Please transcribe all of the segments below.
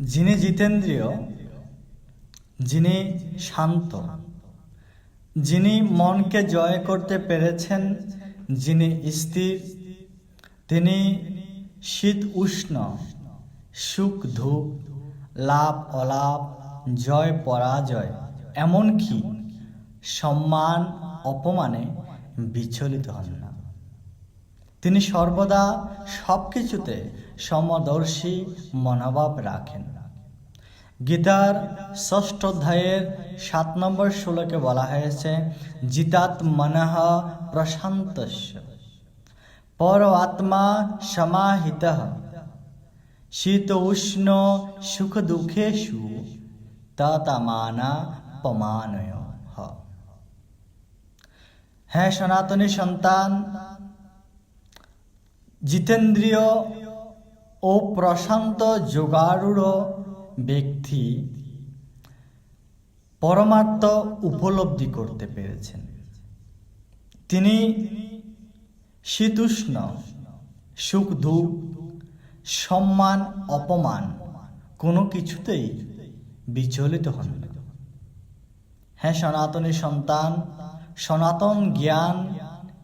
যিনি জিতেন্দ্রীয়, যিনি শান্ত, যিনি মনকে জয় করতে পেরেছেন, যিনি স্থির, তিনি শীত উষ্ণ, সুখ ধূপ, লাভ অলাভ, জয় পরাজয়, এমনকি সম্মান, অপমানে বিচলিত হন না। তিনি সর্বদা সব কিছুতে সমদর্শী মনোভাব রাখেন। গীতার ষষ্ঠ অধ্যায়ের সাত নম্বর শ্লোকে বলা হয়েছে, জিতাত মনঃ প্রশান্তস্য পর আত্মা সমাহিত। শীত উষ্ণ সুখ দুঃখেষু ততমানা পমানয় হ্যাঁ সনাতনী সন্তান জিতেন্দ্রীয় ও প্রশান্ত যোগারূঢ় ব্যক্তি পরমার্থ উপলব্ধি করতে পেরেছেন। তিনি শীতুষ্ণ সুখ দুঃখ সম্মান, অপমান কোনো কিছুতেই বিচলিত হন হ্যাঁ সনাতনী সন্তান, সনাতন জ্ঞান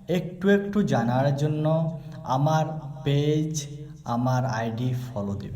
একটু একটু জানার জন্য আমার পেজ আমার আইডি ফলো দিবেন।